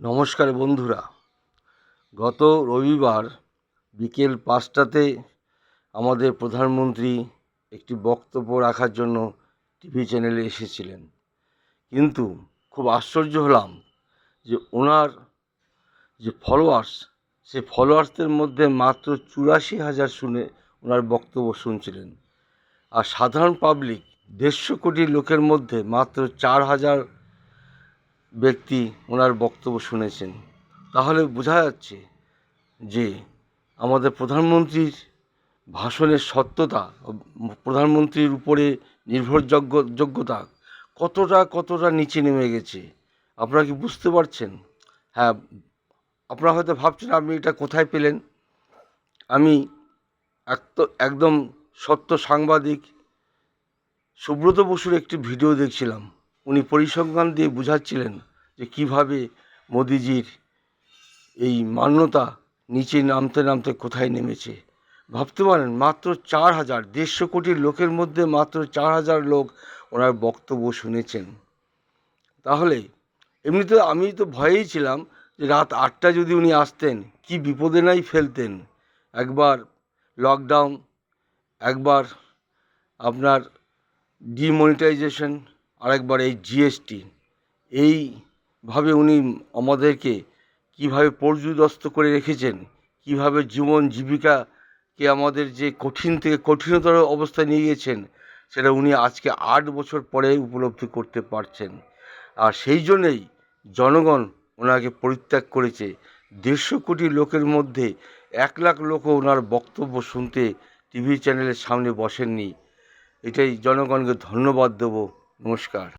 নমস্কার বন্ধুরা। গত রবিবার বিকেল পাঁচটাতে আমাদের প্রধানমন্ত্রী একটি বক্তব্য রাখার জন্য টিভি চ্যানেলে এসেছিলেন। কিন্তু খুব আশ্চর্য হলাম যে ওনার যে ফলোয়ার্স সে ফলোয়ার্সদের মধ্যে মাত্র চুরাশি হাজার শুনে ওনার বক্তব্য শুনছিলেন। আর সাধারণ পাবলিক দেড়শো কোটি লোকের মধ্যে মাত্র চার হাজার ব্যক্তি ওনার বক্তব্য শুনেছেন। তাহলে বোঝা যাচ্ছে যে আমাদের প্রধানমন্ত্রীর ভাষণের সত্যতা, প্রধানমন্ত্রীর উপরে নির্ভরযোগ্য, যোগ্যতা কতটা কতটা নিচে নেমে গেছে, আপনারা কি বুঝতে পারছেন? হ্যাঁ আপনারা হয়তো ভাবছেন আপনি এটা কোথায় পেলেন? আমি এক একদম সত্য সাংবাদিক সুব্রত বসুর একটি ভিডিও দেখছিলাম। উনি পরিসংখ্যান দিয়ে বোঝাচ্ছিলেন যে কীভাবে মোদিজির এই মান্যতা নিচে নামতে নামতে কোথায় নেমেছে। ভাবতে পারেন, মাত্র চার হাজার, দেড়শো কোটি লোকের মধ্যে মাত্র চার হাজার লোক ওনার বক্তব্য শুনেছেন। তাহলে এমনিতে আমি তো ভয়েই ছিলাম যে রাত আটটা যদি উনি আসতেন, কি বিপদে নাই ফেলতেন। একবার লকডাউন একবার আপনার ডিমনিটাইজেশন আরেকবার এই জিএসটি এইভাবে উনি আমাদেরকে কীভাবে পর্যুদস্ত করে রেখেছেন, কীভাবে জীবন জীবিকাকে আমাদের যে কঠিন থেকে কঠিনতর অবস্থায় নিয়ে গিয়েছেন, সেটা উনি আজকে আট বছর পরে উপলব্ধি করতে পারছেন। আর সেই জন্যেই জনগণ ওনাকে পরিত্যাগ করেছে। দেড়শো কোটি লোকের মধ্যে এক লাখ লোকও ওনার বক্তব্য শুনতে টিভি চ্যানেলের সামনে বসেননি। এটাই জনগণকে ধন্যবাদ দেবো। নমস্কার